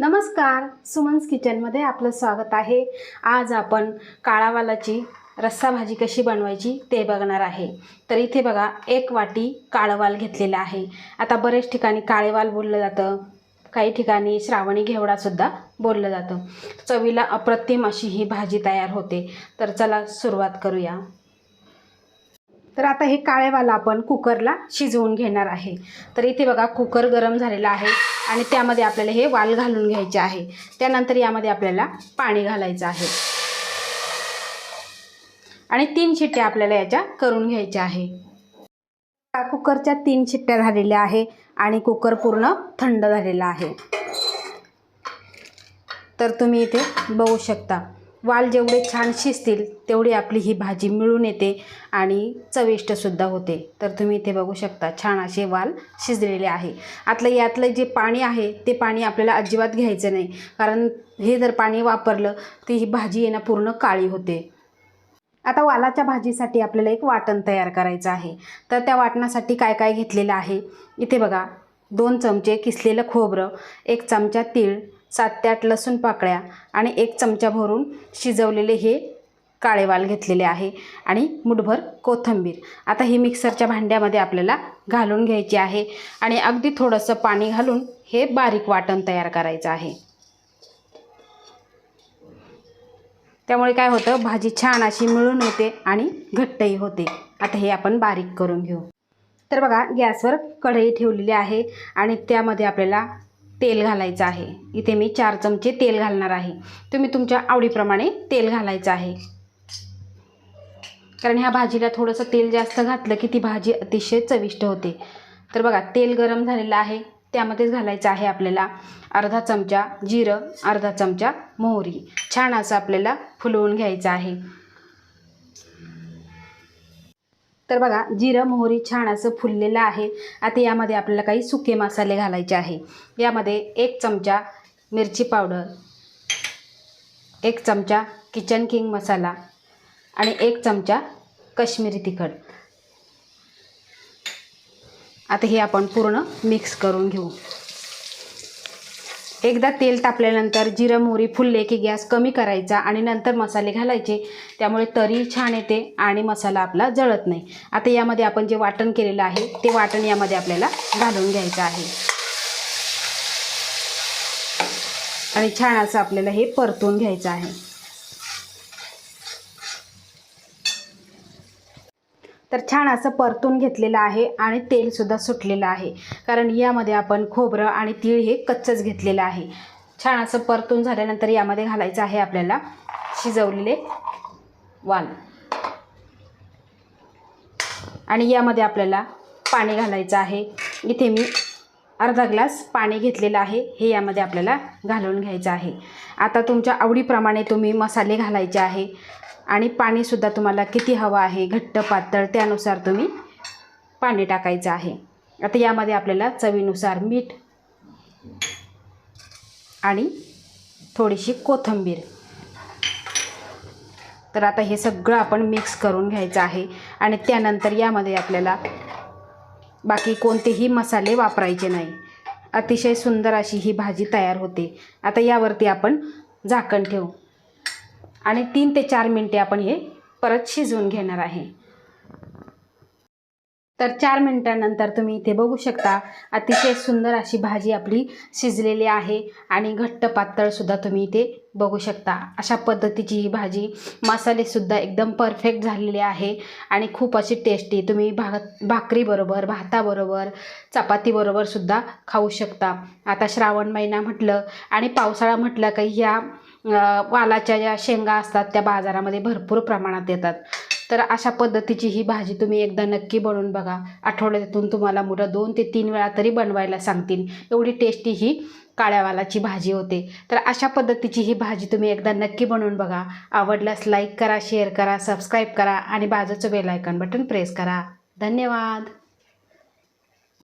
नमस्कार सुमन्स किचनमध्ये आपलं स्वागत आहे. आज आपण काळावालाची रस्सा भाजी कशी बनवायची ते बघणार आहे. तर इथे बघा एक वाटी काळवाल घेतलेला आहे. आता बरेच ठिकाणी काळेवाल बोललं जातं. काही ठिकाणी श्रावणी घेवडासुद्धा बोललं जातं. चवीला अप्रतिम अशी ही भाजी तयार होते. तर चला सुरुवात करूया. तर आता हे काळेवाला आपण कुकरला शिजवून घेणार आहे. तर इथे बघा कुकर गरम झालेला आहे आणि त्यामध्ये आपल्याला हे वाल घालून घ्यायचे आहे. त्यानंतर यामध्ये आपल्याला पाणी घालायचं आहे. आणि तीन शिट्ट्या आपल्याला याच्या करून घ्यायच्या आहे. कुकरच्या तीन शिट्ट्या झालेल्या आहे आणि कुकर पूर्ण थंड झालेला आहे. तर तुम्ही इथे बघू शकता. वाल जेवढे छान शिजतील तेवढी आपली ही भाजी मिळून येते आणि चविष्टसुद्धा होते. तर तुम्ही इथे बघू शकता छान असे वाल शिजलेले आहे. आतलं यातलं जे पाणी आहे ते पाणी आपल्याला अजिबात घ्यायचं नाही. कारण हे जर पाणी वापरलं तर ही भाजी येणं पूर्ण काळी होते. आता वालाच्या भाजीसाठी आपल्याला एक वाटण तयार करायचं आहे. तर त्या वाटणासाठी काय काय घेतलेलं आहे? इथे बघा दोन चमचे किसलेलं खोबरं एक चमचा तीळ सात ते आठ लसूण पाकळ्या आणि एक चमचा भरून शिजवलेले हे काळे वाल घेतलेले आहे. आणि मुठभर कोथिंबीर. आता ही मिक्सरच्या भांड्यामध्ये आपल्याला घालून घ्यायची आहे. आणि अगदी थोडंसं पाणी घालून हे बारीक वाटण तयार करायचं आहे. त्यामुळे काय होतं भाजी छान अशी मिळून येते आणि घट्टही होते. आता हे आपण बारीक करून घेऊ. तर बघा गॅसवर कढई ठेवलेली आहे आणि त्यामध्ये आपल्याला तेल घालायचं आहे. इथे मी चार चमचे तेल घालणार आहे. तुम्ही तुमच्या आवडीप्रमाणे तेल घालायचं आहे. कारण ह्या भाजीला थोडंसं तेल जास्त घातलं की ती भाजी अतिशय चविष्ट होते. तर बघा तेल गरम झालेलं आहे. त्यामध्येच घालायचं आहे आपल्याला अर्धा चमचा जिरं अर्धा चमचा मोहरी. छान असं आपल्याला फुलवून घ्यायचं आहे. तर बघा जिरं मोहरी छान असं फुललेलं आहे. आता यामध्ये आपल्याला काही सुके मसाले घालायचे आहे. यामध्ये एक चमचा मिरची पावडर एक चमचा किचन किंग मसाला आणि एक चमचा कश्मीरी तिखट. आता हे आपण पूर्ण मिक्स करून घेऊ. एकदा तेल तापल्यानंतर जिरं मोहरी फुलले की गॅस कमी करायचा आणि नंतर मसाले घालायचे. त्यामुळे तरी छान येते आणि मसाला आपला जळत नाही. आता यामध्ये आपण जे वाटण केलेलं आहे ते वाटण यामध्ये आपल्याला घालून घ्यायचं आहे. आणि छान असं आपल्याला हे परतून घ्यायचं आहे. तर छान असं परतून घेतलेलं आहे आणि तेलसुद्धा सुटलेलं आहे. कारण यामध्ये आपण खोबरं आणि तीळ हे कच्चंच घेतलेलं आहे. छान असं परतून झाल्यानंतर यामध्ये घालायचं आहे आपल्याला शिजवलेले वाल. आणि यामध्ये आपल्याला पाणी घालायचं आहे. इथे मी अर्धा ग्लास पाणी घेतलेलं आहे. हे यामध्ये आपल्याला घालून घ्यायचं आहे. आता तुमच्या आवडीप्रमाणे तुम्ही मसाले घालायचे आहे. आणि पाणीसुद्धा तुम्हाला किती हवं आहे घट्ट पातळ त्यानुसार तुम्ही पाणी टाकायचं आहे. आता यामध्ये आपल्याला चवीनुसार मीठ आणि थोडीशी कोथिंबीर. तर आता हे सगळं आपण मिक्स करून घ्यायचं आहे आणि त्यानंतर यामध्ये आपल्याला बाकी कोणतेही मसाले वापरायचे नाही. अतिशय सुंदर अशी ही भाजी तयार होते. आता यावरती आपण झाकण ठेवू. आणि तीन ते चार मिनटे आपण हे परत शिजवून घेणार आहे. तर चार मिनटानंतर तुम्ही इथे बघू शकता अतिशय सुंदर अशी भाजी आपली शिजलेली आहे आणि घट्ट पातळसुद्धा तुम्ही इथे बघू शकता. अशा पद्धतीची ही भाजी मसालेसुद्धा एकदम परफेक्ट झालेले आहे आणि खूप अशी टेस्टी. तुम्ही भात भाकरीबरोबर भाताबरोबर चपातीबरोबरसुद्धा खाऊ शकता. आता श्रावण महिना म्हटलं आणि पावसाळा म्हटलं काही ह्या वालाच्या ज्या शेंगा असतात त्या बाजारामध्ये भरपूर प्रमाणात येतात. तर अशा पद्धतीची ही भाजी तुम्ही एकदा नक्की बनवून बघा. आठवड्यातून तुम्हाला मुलं दोन ते तीन वेळा तरी बनवायला सांगतील. एवढी टेस्टी ही काळ्या वालाची भाजी होते. तर अशा पद्धतीची ही भाजी तुम्ही एकदा नक्की बनवून बघा. आवडल्यास लाईक करा शेअर करा सबस्क्राईब करा आणि बाजूचं बेल बटन प्रेस करा. धन्यवाद!